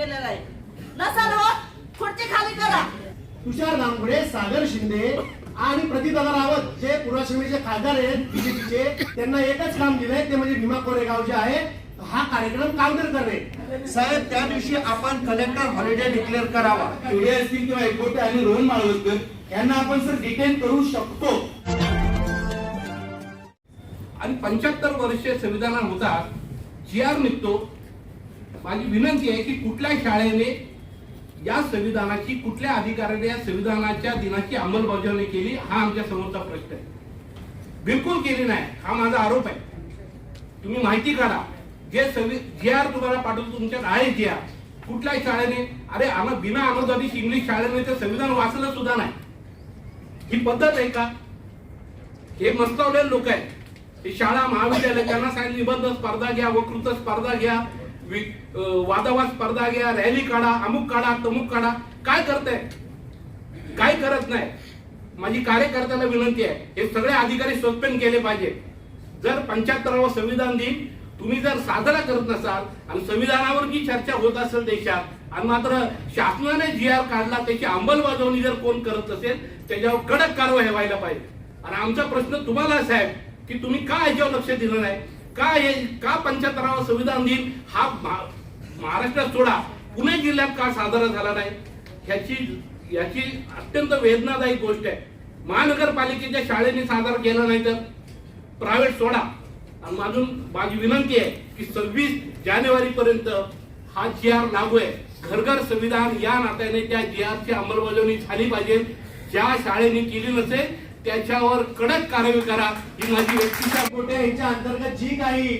केलेला आहे. नसाल होत खुर्ची खाली करा. तुषार दामगुडे सागर शिंदे आणि प्रतिदादा रावत जे पूर्वाश्रमीचे खासदार आहेत बीजेपीचे त्यांना एकच काम दिलंय ते म्हणजे भीमा कोरेगाव जे आहे हा कार्यक्रम काउंटर करणे. साहेब त्या दिवशी आपण कलेक्टर हॉलिडे डिक्लेअर करावा. एवढे असतील किंवा एकवटे आणि रोहन माळवतकर यांना आपण सर डिटेन करू शकतो. आणि पंच्याहत्तर वर्षे संविधान होतात जी आर निघतो माझी विनंती आहे की कुठल्या शाळेने या संविधानाची कुठल्या अधिकाऱ्याने या संविधानाच्या दिनाची अंमलबजावणी केली हा आमच्या समोरचा प्रश्न आहे. बिलकुल केली नाही हा माझा आरोप आहे. तुम्ही माहिती काढा. जे संवि जी आर तुम्हाला पाठवतो तुमच्यात आहे जी आर. कुठल्या शाळेने? अरे आम्हा बिना अनुदानित इंग्लिश शाळेने ते संविधान वाचलं सुद्धा नाही. ही पद्धत आहे का? हे मस्तावलेले लोक आहेत. हे शाळा महाविद्यालय त्यांना सांगितलं निबंध स्पर्धा घ्या वकृत स्पर्धा घ्या. वादावाद स्पर्धा घ्या रॅली काढा अमुक काढा तमुक काढा. काय करताय? काय करत नाही. माझी कार्यकर्त्याला विनंती आहे हे सगळे अधिकारी सस्पेंड केले पाहिजे. जर पंच्याहत्तरावा संविधान दिन तुम्ही जर साजरा करत नसाल आणि संविधानावर जी चर्चा होत असेल देशात आणि मात्र शासनाने जी आर काढला त्याची अंमलबजावणी जर कोण करत असेल त्याच्यावर कडक कारवाई व्हायला पाहिजे. आणि आमचा प्रश्न तुम्हाला साहेब आहे की तुम्ही का याच्यावर लक्ष दिलं नाही? का हे का पंच्याहत्तरावा संविधान दिन हा महाराष्ट्रात सोडा? पुणे जिल्ह्यात का साजरा झाला नाही? ह्याची याची अत्यंत वेदनादायी गोष्ट आहे. महानगरपालिकेच्या शाळेने सादर केला नाही तर? प्रायव्हेट सोडा. आणि माझून माझी विनंती आहे की सव्वीस जानेवारी पर्यंत हा जी आर लागू आहे. घर घर संविधान या नात्याने त्या जी आरची अंमलबजावणी झाली पाहिजे. ज्या शाळेने केली नसेल त्याच्यावर कडक कारवाई करा. ही माझी व्यक्तिशा कोटे यांच्या अंतर्गत जी काही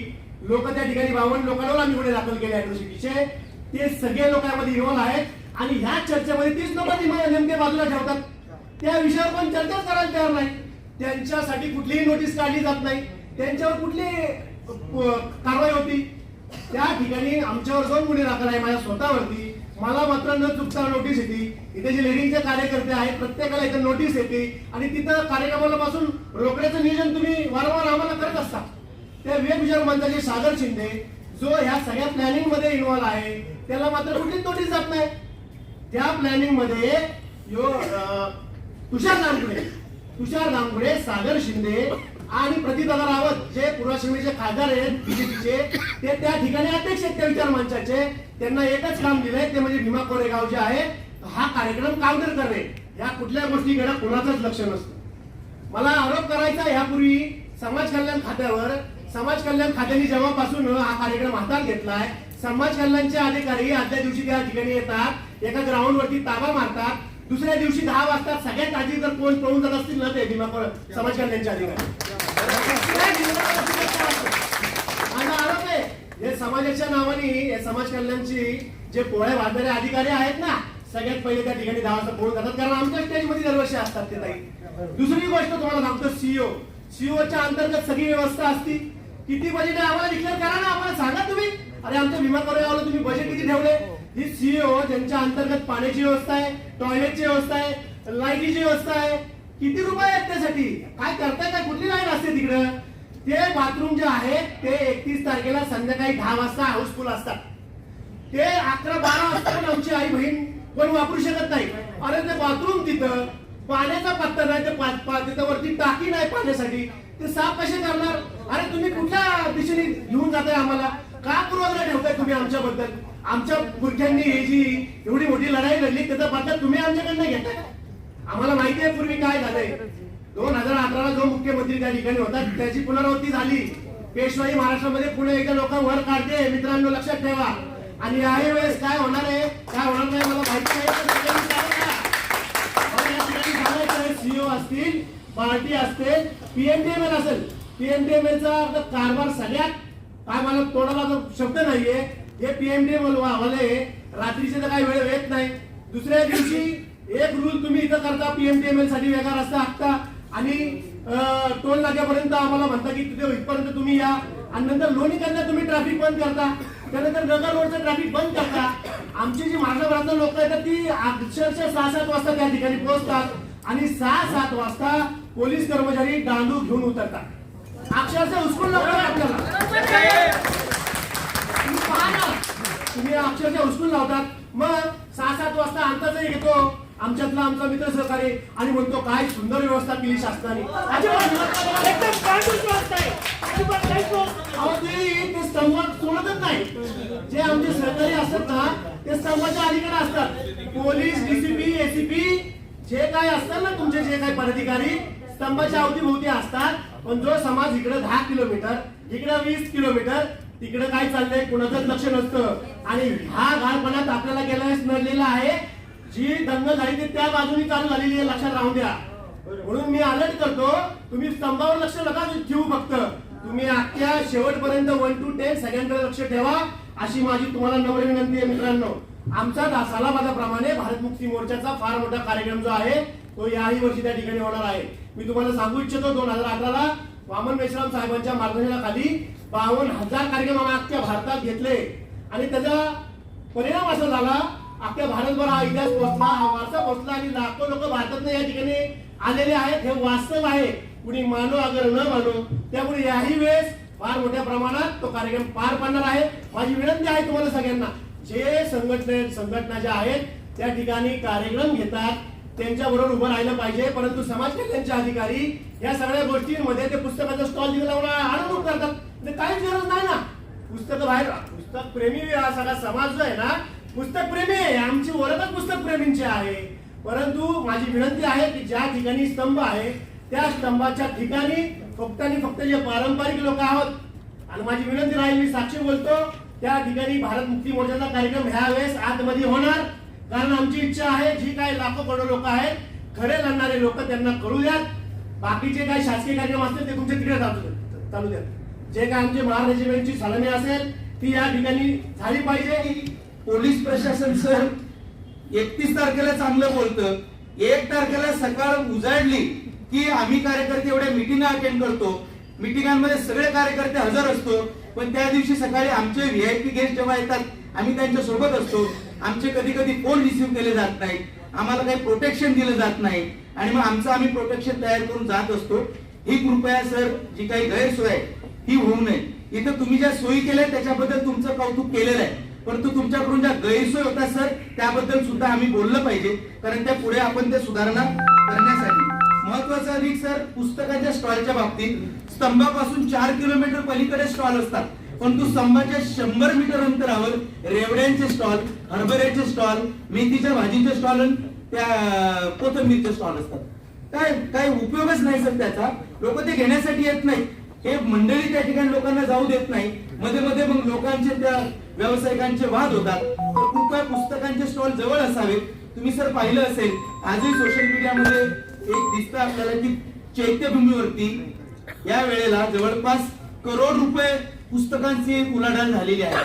लोक त्या ठिकाणी बावन लोकांवर आम्ही गुन्हे दाखल केले अॅट्रॉसिटीचे ते सगळे लोक यामध्ये इन्व्हॉल्व आहेत. आणि ह्या चर्चेमध्ये तीच लोक नेमके बाजूला ठेवतात त्या विषयावर पण चर्चाच करायला तयार नाही त्यांच्यासाठी कुठलीही नोटीस काढली जात नाही. त्यांच्यावर कुठली कारवाई होती. त्या ठिकाणी आमच्यावर दोन गुन्हे दाखल आहे माझ्या स्वतःवरती. मला मात्र न चुकता नोटीस येते. इथे जे लेडीजचे कार्यकर्ते आहेत प्रत्येकाला इथे नोटीस येते. आणि तिथं कार्यक्रमाला पासून रोखण्याचं नियोजन तुम्ही वारंवार आम्हाला करत असता. त्या विवेक मंचाचे सागर शिंदे जो ह्या सगळ्या प्लॅनिंगमध्ये इन्व्हॉल्व आहे त्याला मात्र कुठलीच नोटीस जात नाही. त्या प्लॅनिंगमध्ये अं, तुषार दामगुडे तुषार दामगुडे सागर शिंदे आणि प्रतिदादा रावत जे पूर्वाश्रमीचे खासदार आहेत बीजेपीचे ते त्या ठिकाणी अध्यक्ष आहेत त्या विचार मंचाचे. त्यांना एकच काम दिलंय ते म्हणजे भीमा कोरेगाव जे आहे हा कार्यक्रम काउंटर करणे. या कुठल्या गोष्टीकडे कोणाचंच लक्ष नसतं. मला आरोप करायचा यापूर्वी समाज कल्याण खात्यावर. समाज कल्याण खात्याने जेव्हापासून हा कार्यक्रम हातात घेतलाय समाज कल्याणचे अधिकारी आदल्या दिवशी त्या ठिकाणी येतात एका ग्राउंड वरती ताबा मारतात. दुसऱ्या दिवशी दहा वाजता सगळ्यात आधी जर कोण पळून जात असतील ना ते भीमा समाज कल्याणच्या अधिकारी. आरोप आहे हे समाजाच्या नावाने हे समाज कल्याणची जे पोळ्या वाजणारे अधिकारी आहेत ना सगळ्यात पहिले त्या ठिकाणी दहा वाजता पळून जातात. कारण आमच्या स्टेजमध्ये दरवर्षी असतात ते ताई. दुसरी गोष्ट तुम्हाला सांगतो सीओ सीओच्या अंतर्गत सगळी व्यवस्था असती. किती बजेट आहे आम्हाला डिक्लेअर करा ना आम्हाला सांगा तुम्ही. अरे आमच्या विमा कोरेगावला तुम्ही बजेट किती ठेवले? ही सीओ ज्यांच्या अंतर्गत पाण्याची व्यवस्था आहे टॉयलेटची व्यवस्था आहे लाईटीची व्यवस्था आहे. किती रुपये आहेत त्यासाठी? काय करताय काय? कुठली लाइट असते तिकडं? ते बाथरूम जे आहेत ते एकतीस तारखेला संध्याकाळी दहा वाजता हाऊसफुल असतात. ते अकरा बारा वाजता पण आमची आई बहीण कोण वापरू शकत नाही. अरे ते बाथरूम तिथं पाण्याचा पत्ता नाही ते तिथं वरती टाकी नाही पाण्यासाठी. ते साफ कसे करणार? अरे तुम्ही कुठल्या दिशेने घेऊन जाताय आम्हाला? का पूर्वग्रह ठेवताय तुम्ही आमच्याबद्दल? आमच्या पुरख्यांनी ही जी एवढी मोठी लढाई लढली त्याचा बदला तुम्ही आमच्याकडनं घेताय आम्हाला माहिती आहे पूर्वी काय झालंय. दोन हजार अठराला जो मुख्यमंत्री त्या ठिकाणी होता त्याची पुनरावृत्ती झाली. पेशवाई महाराष्ट्रामध्ये पुणे एकदा लोक वर काढते. मित्रांनो लक्षात ठेवा. आणि याही वेळेस काय होणार आहे? काय होणार नाही मला माहिती नाही आहे सीओ असतील पार्टी असते पीएमडीएमएल असेल. पीएमडीएमएलचा कारभार सगळ्यात काय मला तोडाला जो शब्द नाहीये हे पीएमडी वाले रात्रीचे तर काही वेळ येत नाही. दुसऱ्या दिवशी एक रूल तुम्ही इथं करता पीएमडीएमएलसाठी वेगळा रस्ता आखता आणि टोल नाक्यापर्यंत आम्हाला म्हणता की तिथे इथपर्यंत तुम्ही या. आणि नंतर लोणीकडनं तुम्ही ट्रॅफिक बंद करता. त्यानंतर नगर रोडचं ट्रॅफिक बंद करता. आमची जी महाराष्ट्रातलं लोक आहेत ती अक्षरशः सहा सात वाजता त्या ठिकाणी पोहोचतात. आणि सहा सात वाजता पोलीस कर्मचारी दांडू घेऊन उतरतात. अक्षरशः उचकून लागतात आपल्याला. तुम्ही अक्षरशः उचलून लावतात. मग सहा सात वाजता अंताचही घेतो. आमच्यातला आमचा मित्र सहकारी आणि म्हणतो काय सुंदर व्यवस्था केली शासनाने. ते. स्तंभ सोडतच नाही. जे आमचे सहकारी असतात ना ते स्तंभाच्या अलीकडे असतात. पोलीस डीसीपी एसीपी जे काय असतात ना तुमचे जे काही पदाधिकारी स्तंभाच्या अवतीभोवती असतात. पण जो समाज इकडे दहा किलोमीटर इकडे वीस किलोमीटर तिकडे काय चाललंय कुणाचंच लक्ष नसतं. आणि ह्या घाणपणात आपल्याला गेल्या वेळेस नडलेला आहे जी दंग झाली ती त्या बाजूनी चालू झालेली आहे लक्षात राहू द्या. म्हणून मी अलर्ट करतो तुम्ही स्तंभावर लक्ष नका ठेवू फक्त. तुम्ही अख्ख्या शेवटपर्यंत वन टू टेन सगळ्यांकडे लक्ष ठेवा अशी माझी तुम्हाला नम्र विनंती आहे मित्रांनो. आमचा दासाला सालाबादाप्रमाणे भारत मुक्ती मोर्चाचा फार मोठा कार्यक्रम जो आहे तो याही वर्षी त्या ठिकाणी होणार आहे. मी तुम्हाला सांगू इच्छितो दोन हजार अठराला वामन मेश्राम साहेबांच्या मार्गदर्शनाखाली बावन्न हजार कार्यक्रम आम्ही अख्ख्या भारतात घेतले. आणि त्याचा परिणाम असा झाला अख्ख्या भारतभर हा इतिहास पोहोचला हा वारसा पोहोचला आणि लाखो लोक भारतात या ठिकाणी आलेले आहेत. हे वास्तव आहे. कुणी मानो अगर न मानो त्यामुळे याही वेळेस फार मोठ्या प्रमाणात तो कार्यक्रम पार पाडणार आहे. माझी विनंती आहे तुम्हाला सगळ्यांना जे संघटने संघटना ज्या आहेत त्या ठिकाणी कार्यक्रम घेतात त्यांच्या बरोबर उभं राहिलं पाहिजे. परंतु समाज कल्याणचे अधिकारी या सगळ्या गोष्टींमध्ये ते पुस्तकाचा स्टॉल दिला आनंद करतात. म्हणजे काहीच गरज नाही ना. पुस्तक बाहेर पुस्तक प्रेमी हा सगळा समाज जो आहे ना पुस्तक प्रेमी आहे. आमची ओळखच पुस्तक प्रेमींची आहे. परंतु माझी विनंती आहे की ज्या ठिकाणी स्तंभ आहे त्या स्तंभाच्या ठिकाणी फक्त आणि फक्त जे पारंपरिक लोक आहोत आणि माझी विनंती राहील मी साक्षी बोलतो त्या ठिकाणी भारत मुक्ती मोर्चाचा कार्यक्रम ह्या वेळेस आतमध्ये होणार. कारण आमची इच्छा आहे जी काही लाखो करोड लोक आहेत खरे लढणारे लोक त्यांना कळू द्यात. बाकीचे काही शासकीय कार्यक्रम असतील ते तुमच्या तिकडे चालू चालू द्यात. जे काय आमचे महार रेजिमेंटची सलामी असेल ती या ठिकाणी झाली पाहिजे. पोलीस प्रशासन सर एकतीस तारखेला चांगलं बोलतं. एक तारखेला सकाळ उजाडली की आम्ही कार्यकर्ते एवढ्या मिटिंग अटेंड करतो. मिटिंगांमध्ये सगळे कार्यकर्ते हजर असतो. पण त्या दिवशी सकाळी आमचे व्हीआयपी गेस्ट जेव्हा येतात आम्ही त्यांच्यासोबत असतो. आमचे कधी कधी फोन रिसिव्ह केले जात नाहीत. आम्हाला काही प्रोटेक्शन दिलं जात नाही. आणि मग आमचं आम्ही प्रोटेक्शन तयार करून जात असतो. ही कृपया सर जी काही गैरसोय आहे ही होऊ नये. इथं तुम्ही ज्या सोयी केल्या त्याच्याबद्दल तुमचं कौतुक केलेलं आहे. परंतु तुमच्याकडून ज्या गैरसोय होता सर त्याबद्दल सुद्धा आम्ही बोललं पाहिजे. कारण त्या पुढे आपण त्या सुधारणा करण्यासाठी. महत्वाचं अधिक सर पुस्तकाच्या स्टॉलच्या बाबतीत. स्तंभापासून चार किलोमीटर पलीकडे स्टॉल असतात. परंतु स्तंभाच्या शंभर मीटर अंतरावर रेवड्यांचे स्टॉल हरभऱ्याचे स्टॉल मेथीच्या भाजीचे स्टॉल त्या कोथंबीरचे स्टॉल असतात. काय काय उपयोगच नाही सर त्याचा. लोक ते घेण्यासाठी येत नाही हे मंडळी त्या ठिकाणी लोकांना जाऊ देत नाही. मध्ये मध्ये मग लोकांचे त्या व्यावसायिकांचे वाद होतात. तर कृपया पुस्तकांचे स्टॉल जवळ असावे तुम्ही सर पाहिलं असेल आजही सोशल मीडियामध्ये एक दिसतं आपल्याला की चैत्यभूमीवरती या वेळेला जवळपास करोड रुपये पुस्तकांची उलाढाल झालेली आहे.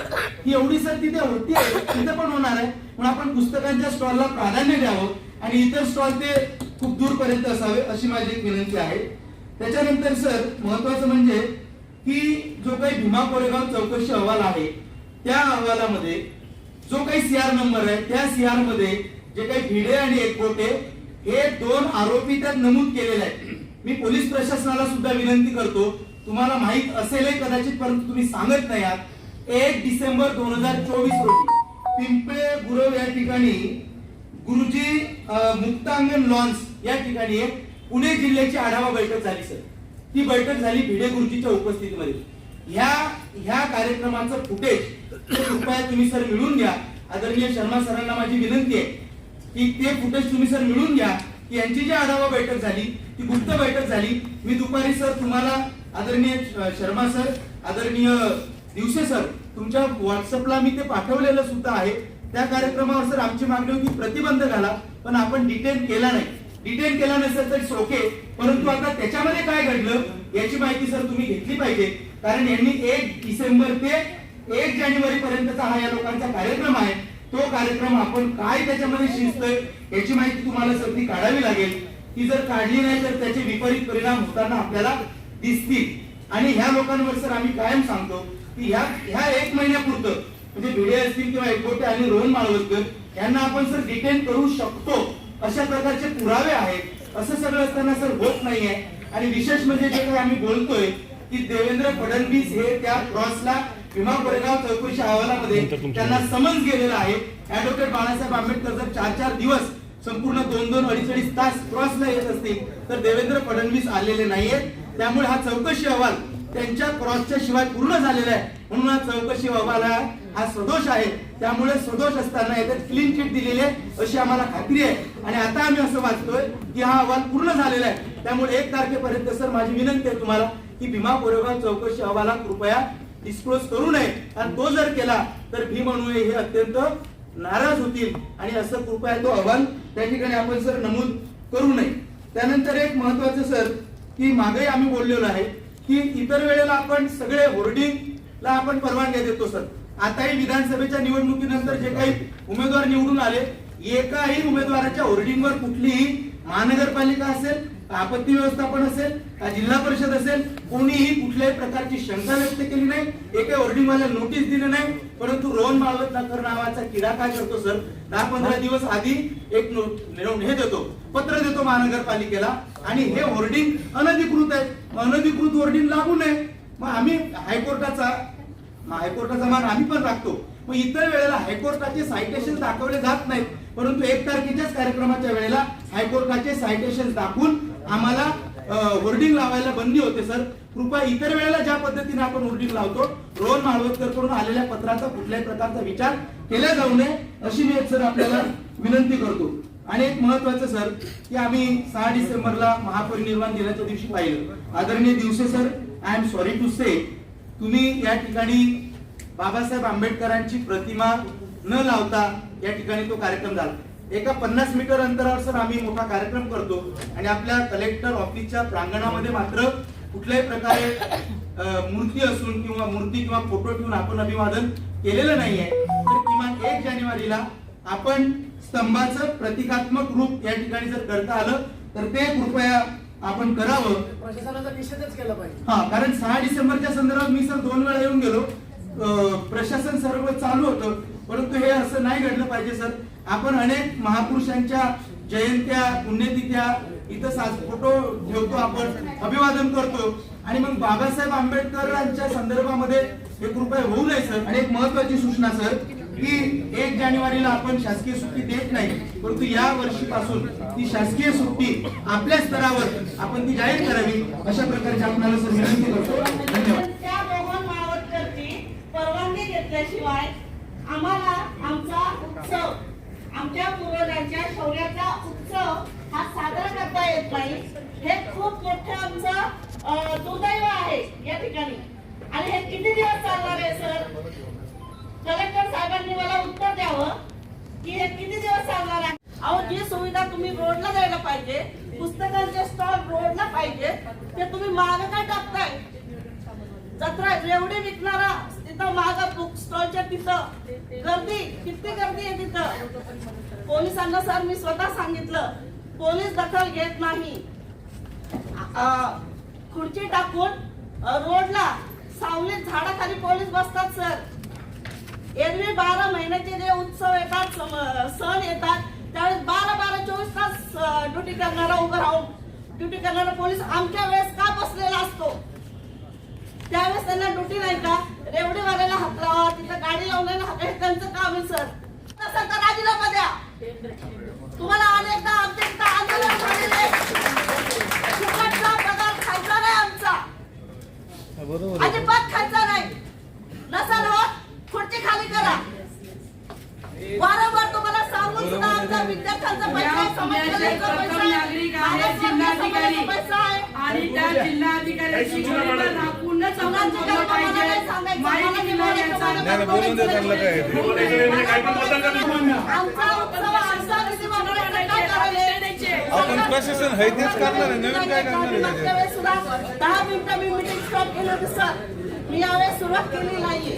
ही एवढी सर तिथे होती तिथे पण होणार आहे. म्हणून आपण पुस्तकांच्या स्टॉलला प्राधान्य द्यावं आणि इतर स्टॉल ते खूप दूरपर्यंत असावे अशी माझी एक विनंती आहे. त्याच्यानंतर सर महत्वाचं म्हणजे की जो काही भीमा कोरेगाव चौकशी अहवाल आहे त्या अहवालामध्ये जो काही सीआर नंबर आहे त्या सीआरमध्ये जे काही भिडे आणि एकबोटे हे दोन आरोपी त्यात नमूद केलेले आहेत. मी पोलीस प्रशासनाला सुद्धा विनंती करतो तुम्हाला माहीत असेल कदाचित परंतु तुम्ही सांगत नाही आहात. एक डिसेंबर दोन हजार चोवीस रोजी पिंपळे गुरव या ठिकाणी गुरुजी मुक्तांगण लॉन्स या ठिकाणी एक पुणे जिल्ह्याची आढावा बैठक झाली सर. ती बैठक झाली भिडे गुरुजीच्या उपस्थितीमध्ये. ह्या ह्या कार्यक्रमाचं फुटेज कृपया तुम्ही सर मिळून घ्या. आदरणीय शर्मा सरांना माझी विनंती आहे की ते फुटेज तुम्ही सर मिळून घ्या. की यांची जी आढावा बैठक झाली ती गुप्त बैठक झाली. मी दुपारी सर तुम्हाला आदरणीय शर्मा सर आदरणीय दिवसे सर तुमच्या व्हॉट्सअपला मी ते पाठवलेलं सुद्धा आहे. त्या कार्यक्रमावर सर आमची मागणी होती प्रतिबंध घाला पण आपण डिटेल केला नाही. डिटेन केला नसेल तर ओके परंतु आता त्याच्यामध्ये काय घडलं याची माहिती सर तुम्ही घेतली पाहिजे. कारण यांनी एक डिसेंबर ते एक जानेवारी पर्यंतचा हा या लोकांचा कार्यक्रम आहे. तो कार्यक्रम आपण काय त्याच्यामध्ये शिजतोय याची माहिती तुम्हाला सर ती काढावी लागेल. ती जर काढली नाही तर त्याचे विपरीत परिणाम होताना आपल्याला दिसतील. आणि ह्या लोकांवर सर आम्ही कायम सांगतो की ह्या ह्या एक महिन्यापुरतं म्हणजे भिडे असतील किंवा एकबोटे आणि रोहन माळवतकर यांना आपण सर डिटेन करू शकतो. अशा प्रकारचे पुरावे आहेत. असं सगळं असताना सर होत नाहीये. आणि विशेष म्हणजे जे काही आम्ही बोलतोय की देवेंद्र फडणवीस हे त्या क्रॉसला भीमा कोरेगाव चौकशी अहवालामध्ये त्यांना समन्स गेलेला आहे. ऍडव्होकेट बाळासाहेब आंबेडकर जर चार चार दिवस संपूर्ण दोन दोन अडीच अडीच तास क्रॉसला येत असतील तर देवेंद्र फडणवीस आलेले नाहीयेत त्यामुळे हा चौकशी अहवाल त्यांच्या क्रॉसच्या शिवाय पूर्ण झालेला आहे. म्हणून हा चौकशी अहवाल हा हा सदोष आहे. त्यामुळे सदोष असताना याच्यात क्लीन चिट दिलेली आहे अशी आम्हाला खात्री आहे. आणि आता आम्ही असं वाचतोय की हा अहवाल पूर्ण झालेला आहे. त्यामुळे एक तारखेपर्यंत सर माझी विनंती आहे तुम्हाला की भीमा कोरेगाव चौकशी अहवाला कृपया डिस्क्लोज करू नये. आणि तो जर केला तर भीम अनुये हे अत्यंत नाराज होतील. आणि असं कृपया तो अहवाल त्या ठिकाणी आपण सर नमूद करू नये. त्यानंतर एक महत्वाचं सर की मागे आम्ही बोललेलो आहे की इतर वेळेला आपण सगळे होर्डिंगला आपण परवानग्या देतो सर. आताही विधानसभेच्या निवडणुकीनंतर जे काही उमेदवार निवडून आले एकाही उमेदवाराच्या होर्डिंगवर कुठलीही महानगरपालिका असेल आपत्ती व्यवस्थापन असेल का जिल्हा परिषद असेल कोणीही कुठल्याही प्रकारची शंका व्यक्त केली नाही एका होर्डिंगवाला नोटीस दिली नाही परंतु रोहन माळवत नाकर नावाचा किडा काय करतो सर? दहा पंधरा दिवस आधी एक हे देतो पत्र देतो महानगरपालिकेला आणि हे होर्डिंग अनधिकृत आहे. अनधिकृत होर्डिंग लागू नये. मग आम्ही हायकोर्टाचा हायकोर्टाचा मान आम्ही पण राखतो. मग इतर वेळेला हायकोर्टाचे सायटेशन दाखवले जात नाहीत. परंतु एक तारखेच्याच कार्यक्रमाच्या वेळेला हायकोर्टाचे सायटेशन दाखवून आम्हाला होर्डिंग लावायला बंदी होते सर. कृपया इतर वेळेला ज्या पद्धतीने आपण होर्डिंग लावतो रोहन माळवतकरकडून आलेल्या पत्राचा कुठल्याही प्रकारचा विचार केला जाऊ नये अशी मी सर आपल्याला विनंती करतो. आणि एक महत्वाचं सर की आम्ही सहा डिसेंबरला महापरिनिर्वाण दिनाच्या दिवशी पाहिलं. आदरणीय Diwase sir I am sorry to say तुम्ही या ठिकाणी बाबासाहेब आंबेडकरांची प्रतिमा न लावता या ठिकाणी तो कार्यक्रम झाला. एका पन्नास मीटर अंतरावर सर आम्ही मोठा कार्यक्रम करतो आणि आपल्या कलेक्टर ऑफिसच्या प्रांगणामध्ये मात्र कुठल्याही प्रकारे मूर्ती असून किंवा मूर्ती किंवा फोटो ठेवून आपण अभिवादन केलेलं नाहीये तर किमान एक जानेवारीला आपण स्तंभाचं प्रतिकात्मक रूप या ठिकाणी जर करता आलं तर ते कृपया आपण करावं. प्रशासनाचा निषेधच केला पाहिजे. हा कारण सहा डिसेंबरच्या संदर्भात मी सर दोन वेळा येऊन गेलो. प्रशासन सर्व चालू होतं. परंतु हे असं नाही घडलं पाहिजे सर. आपण अनेक महापुरुषांच्या जयंत्या पुण्यतिथ्या इथं साज फोटो ठेवतो आपण अभिवादन करतो. आणि मग बाबासाहेब आंबेडकरांच्या संदर्भामध्ये हे कृपया होऊ नये सर. आणि एक महत्वाची सूचना सर. की एक जानेवारीला आपण शासकीय सुट्टी देत नाही परंतु या वर्षीपासून ती शासकीय सुट्टी आपल्या स्तरावर आपण ती जाहीर करावी अशा प्रकारची आपणाला सर विनंती करतो. धन्यवाद. त्या मोहन मावतकरची परवानगी घेतल्याशिवाय आम्हाला आमचा उत्सव आमच्या पूर्वजांच्या शौर्याचा उत्सव हा साजरा करता येत नाही. हे खूप मोठं आमचं दुर्दैव आहे या ठिकाणी. आणि हे किती दिवस चालणार आहे सर? कलेक्टर साहेबांनी मला उत्तर द्यावं की हे किती दिवस चालणार आहे? अहो जी सुविधा तुम्ही रोडला द्यायला पाहिजे पुस्तकांचे स्टॉल रोडला पाहिजे ते तुम्ही मागे काय टाकताय? जत्रा एवढी विकणारा तिथं माग बुक स्टॉलच्या तिथं. गर्दी किती गर्दी आहे तिथं? पोलिसांना सर मी स्वतः सांगितलं पोलीस दखल घेत नाही. खुर्ची टाकून रोडला सावलीत झाडाखाली पोलीस बसतात सर. एरवी बारा महिन्याचे जे उत्सव येतात सण येतात त्यावेळेस बारा बारा चोवीस तास ड्युटी करणारा उभं राहून ड्युटी करणारा पोलीस आमच्या वेळेस का बसलेला असतो? त्यावेळेस त्यांना ड्युटी नाही का? रेवडीवाल्याला हात लावा तिथं गाडी लावण्याला हात त्यांचं काम आहे सर. तसं तर राजीनामा द्या. तुम्हाला अनेकदा आमच्या इथं आंदोलन झालेले फुकटचा पगार खायचा नाही आमचा. अजिबात खायचा नाही. नसल होत? खुर्ची खाली करा. वारंवार तुम्हाला सांगून सुद्धा आमचा विद्यार्थ्यांचा पैसा आहे, समाजकल्याणचा पैसा आहे, नागरिक आहेत जिल्हाधिकारी. समाजाचा पैसा आहे. आणि त्या जिल्हाधिकाऱ्यांची भूमिका राखूनच आपण बोललं पाहिजे. माहिती विभागाचा आमचा उत्सव आमचा निधी वापरायचा काय करायचे? आपण प्रशासन आहे तेच करणार आहे. नवीन काय करणार आहे मागच्या त्याच्यात? वेळेस सुद्धा दहा मिनिटं मी मिटिंग स्टॉप केली होती सर मी यावेळेस सुरुवात केली नाहीये.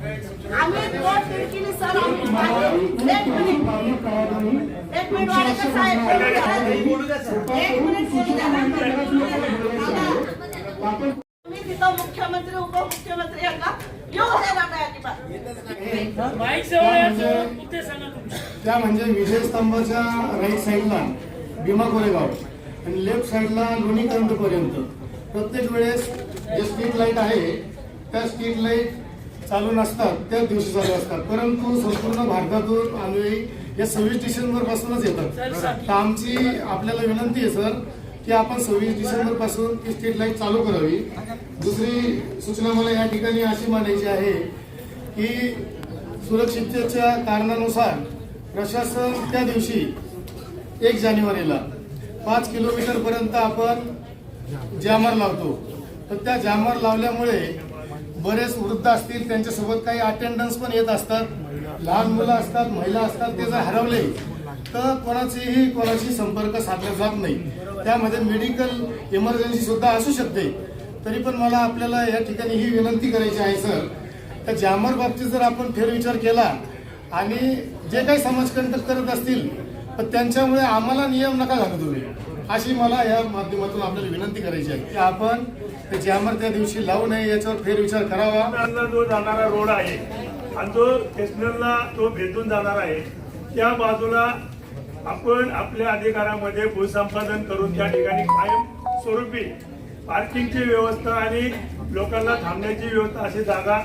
आम्ही दोन खिडकीने सर आम्ही एक मिनिट एक मिनिट वाढायचं साहेब. एक मिनिट बोलू द्या मी तिथं मुख्यमंत्री उपमुख्यमंत्री यांना येऊ देणार नाही अजिबात त्या म्हणजे विजय स्तंभाच्या राईट साईडला भीमा कोरेगाव. आणि लेफ्ट साईडला लोणीकांत पर्यंत प्रत्येक वेळेस जे स्ट्रीट लाइट आहे त्या स्ट्रीट लाइट चालू नसतात त्याच दिवशी चालू असतात. परंतु संपूर्ण भारतातून आम्ही या सव्वीस डिसेंबर पासूनच येतात. तर आमची आपल्याला विनंती आहे सर की आपण सव्वीस डिसेंबरपासून ती स्ट्रीट लाइट चालू करावी. दुसरी सूचना मला या ठिकाणी अशी मांडायची आहे की सुरक्षिततेच्या कारणानुसार प्रशासन त्या दिवशी एक जानेवारीला पाच किलोमीटर पर्यंत आपण जॅमर लावतो. तर त्या जॅमर लावल्यामुळे बरेच वृद्ध असतील त्यांच्यासोबत काही अटेंडन्स पण येत असतात. लहान मुलं असतात महिला असतात ते जर हरवले तर कोणाचेही कोणाशी संपर्क साधला जात नाही. त्यामध्ये मेडिकल इमर्जन्सी सुद्धा असू शकते. तरी पण मला आपल्याला या ठिकाणी ही विनंती करायची आहे सर तर जामर बाबतीत जर आपण फेरविचार केला आणि जे काही समाजकंटक करत असतील तर त्यांच्यामुळे आम्हाला नियम नका घालू तुम्ही. अशी मला या माध्यमातून आपल्याला विनंती करायची आहे की आपण ते जॅमर त्या दिवशी लावू नये याच्यावर फेरविचार करावा. जो जाणारा रोड आहे आणि जो स्टेशनला तो भेटून जाणार आहे त्या बाजूला आपण आपल्या अधिकारामध्ये भूसंपादन करून त्या ठिकाणी कायम स्वरूपी पार्किंगची व्यवस्था आणि लोकांना थांबण्याची व्यवस्था अशी जागा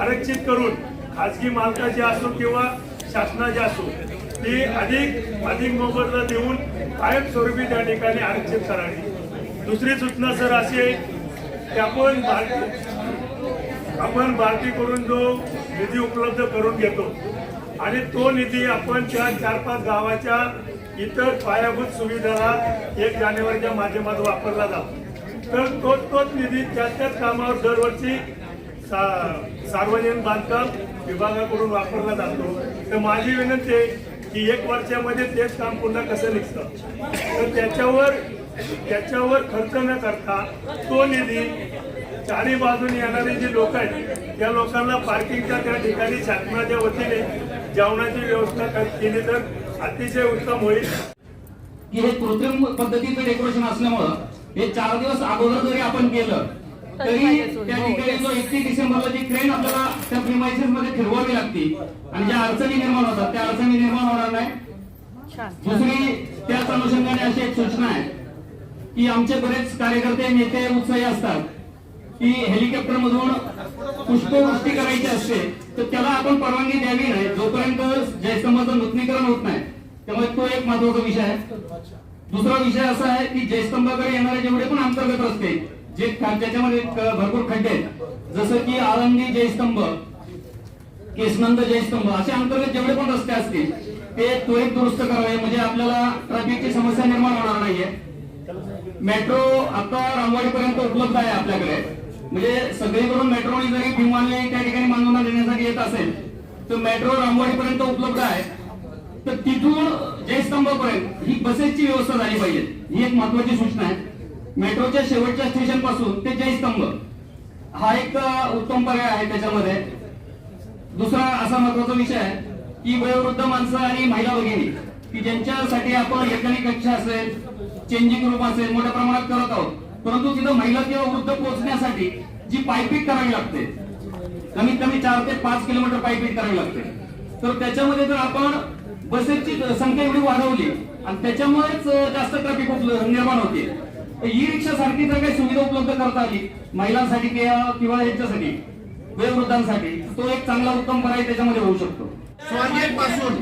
आरक्षित करून खाजगी मालकाची असो किंवा शासनाची असो ती अधिक अधिक मोबदला देऊन कायमस्वरूपी त्या ठिकाणी आरक्षित करावी. दुसरी सूचना सर अशी आहे की आपण भारती आपण भारतीकडून जो निधी उपलब्ध करून घेतो आणि तो निधी आपण त्या चार पाच गावाच्या इतर पायाभूत सुविधाला एक जानेवारीच्या माध्यमातून वापरला जातो. तर तोच तोच निधी त्याच त्याच कामावर दरवर्षी सा- सार्वजनिक बांधकाम विभागाकडून वापरला जातो. तर माझी विनंती आहे की एक वर्षामध्ये तेच काम पुन्हा कसं निघतं? तर त्याच्यावर त्याच्यावर खर्च न करता तो निधी चारी बाजूने येणारे जे लोक आहेत त्या लोकांना पार्किंगच्या त्या ठिकाणी शासनाच्या वतीने जेवणाची व्यवस्था केली तर अतिशय उत्तम होईल. की हे कृत्रिम पद्धतीचं डेकोरेशन असल्यामुळं हे चार दिवस अगोदर जरी आपण केलं तरी त्या ठिकाणी जो एकतीस डिसेंबरला जी क्रेन आपल्याला त्या प्रिमायसेस मध्ये फिरवावी लागते. आणि ज्या अडचणी निर्माण होतात त्या अडचणी निर्माण होणार नाही. दुसरी त्याच अनुषंगाने अशी एक सूचना आहे की आमचे बरेच कार्यकर्ते नेते उत्साही असतात की हेलिकॉप्टर मधून पुष्पवृष्टी करायची असते तर त्याला आपण परवानगी द्यावी नाही. जोपर्यंत जयस्तंभाचं नूतनीकरण होत नाही त्यामुळे तो एक महत्त्वाचा विषय आहे. दुसरा विषय असा आहे की जयस्तंभाकडे येणारे जेवढे पण अंतर्गत रस्ते जे त्याच्यामध्ये भरपूर खड्डे आहेत. जसं की आळंदी जयस्तंभ केसनंद जयस्तंभ असे अंतर्गत जेवढे पण रस्ते असतील ते त्वरित दुरुस्त करावे. म्हणजे आपल्याला ट्रॅफिकची समस्या निर्माण होणार नाहीये. मेट्रो आता रामवाडीपर्यंत उपलब्ध आहे आपल्याकडे. म्हणजे सगळीकडून मेट्रोने जरी भीमाने त्या ठिकाणी मानवना देण्यासाठी येत असेल तर मेट्रो रामवाडीपर्यंत उपलब्ध आहे. तर तिथून जयस्तंभापर्यंत ही बसेसची व्यवस्था झाली पाहिजे. ही एक महत्वाची सूचना आहे. मेट्रोच्या शेवटच्या स्टेशनपासून ते जयस्तंभ. हा एक उत्तम पर्याय आहे त्याच्यामध्ये. दुसरा असा महत्त्वाचा विषय आहे की वयोवृद्ध माणसं आणि महिला भगिनी की ज्यांच्यासाठी आपण एकानी कक्षा असेल चेंजिंग रूम असेल मोठ्या प्रमाणात करत आहोत. परंतु तिथं महिला किंवा वृद्ध पोहोचण्यासाठी जी पायपीट करावी लागते कमीत कमी चार ते पाच किलोमीटर पायपीट करावी लागते. तर त्याच्यामध्ये जर आपण बसेसची संख्या एवढी वाढवली आणि त्याच्यामुळेच जास्त ट्रॅफिक निर्माण होते. ई रिक्षा सारखी जर काही सुविधा उपलब्ध करता आली महिलांसाठी किंवा किंवा यांच्यासाठी वयोवृद्धांसाठी तो एक चांगला उत्तम पर्याय त्याच्यामध्ये होऊ शकतो. स्वारगेटपासून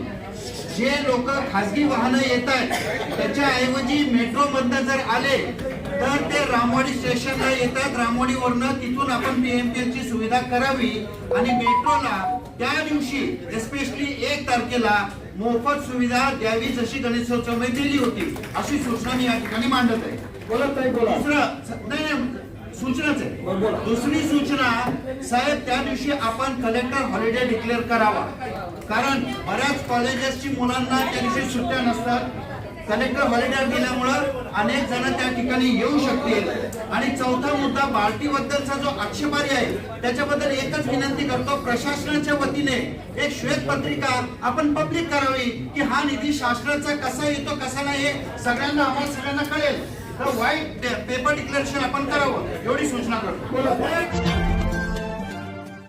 जे लोक खासगी वाहनं येत आहेत त्याच्याऐवजी मेट्रो मधनं जर आले तर ते रामवाडी स्टेशनला येतात. रामवाडीवरनं तिथून आपण पीएमपीएल ची सुविधा करावी. आणि मेट्रोला त्या दिवशी एस्पेशली एक तारखेला मोफत सुविधा द्यावी जशी गणेशोत्सवमध्ये दिली होती अशी सूचना मी या ठिकाणी मांडत आहे बोला ताई बोला दुसरं नाही नाही सूचनाच आहे दुसरी सूचना साहेब त्या दिवशी आपण कलेक्टर हॉलिडे डिक्लेअर करावा कारण बऱ्याच कॉलेजेसची मुलांना त्या दिवशी सुट्ट्या नसतात कलेक्टर हॉलिडे दिल्यामुळं अनेक जण त्या ठिकाणी येऊ शकतील. आणि चौथा मुद्दा बार्टीबद्दलचा जो आक्षेपारी आहे त्याच्याबद्दल एकच विनंती करतो प्रशासनाच्या वतीने एक श्वेत पत्रिका आपण पब्लिक करावी की हा निधी शासनाचा कसा येतो कसा नाही हे सगळ्यांना आम्हाला सगळ्यांना कळेल. तर वाईट पेपर डिक्लेरेशन आपण करावं एवढी सूचना करतो.